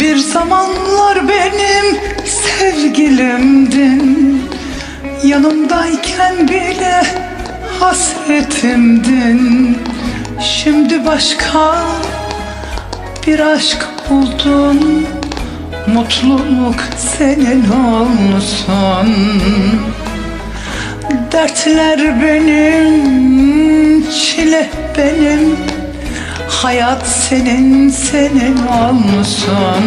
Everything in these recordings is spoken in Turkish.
Bir zamanlar benim sevgilimdin. Yanımdayken bile hasretimdin. Şimdi başka bir aşk buldun. Mutluluk senin olsun Dertler benim, çile benim Hayat senin, senin olsun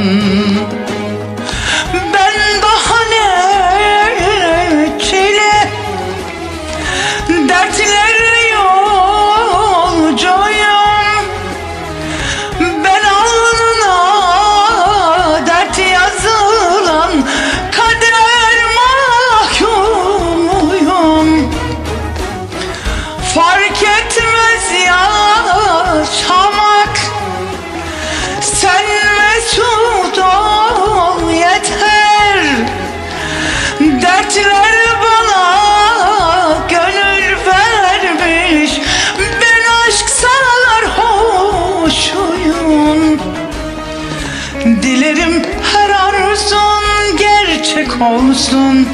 olsun.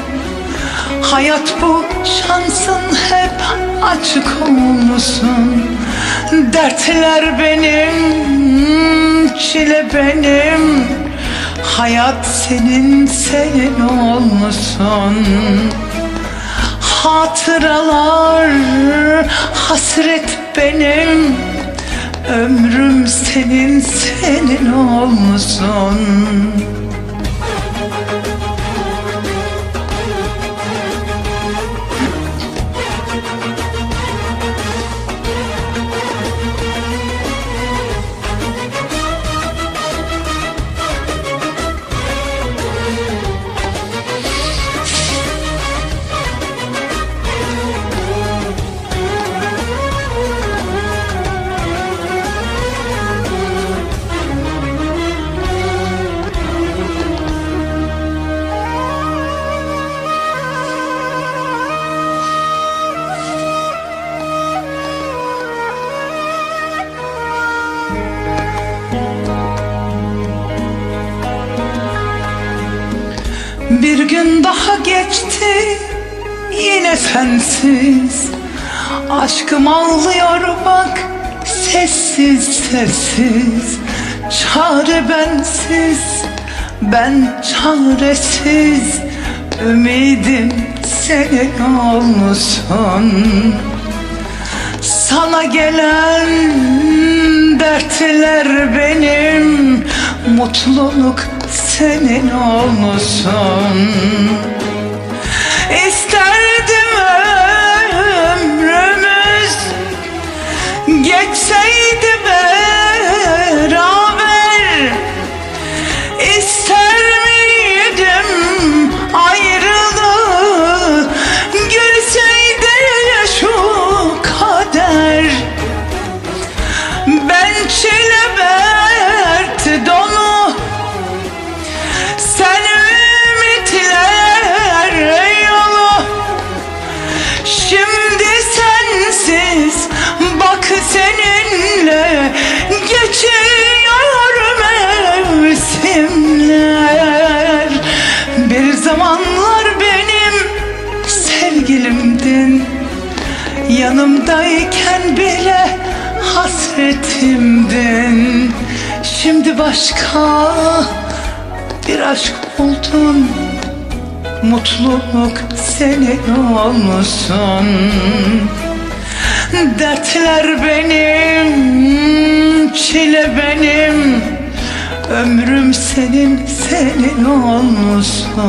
Hayat bu şansın hep açık olsun. Dertler benim, çile benim. Hayat senin, senin olsun. Hatıralar, hasret benim. Ömrüm senin, senin olsun Bir gün daha geçti yine sensiz. Aşkım ağlıyor bak sessiz sessiz. Çare bensiz ben çaresiz. Ümidim senin olsun sana gelen dertler benim Mutluluk senin olsun zamanlar benim sevgilimdin. Yanımdayken bile hasretimdin. Şimdi başka bir aşk buldun Mutluluk senin olsun Dertler benim, çile benim Ömrüm senin, senin olsun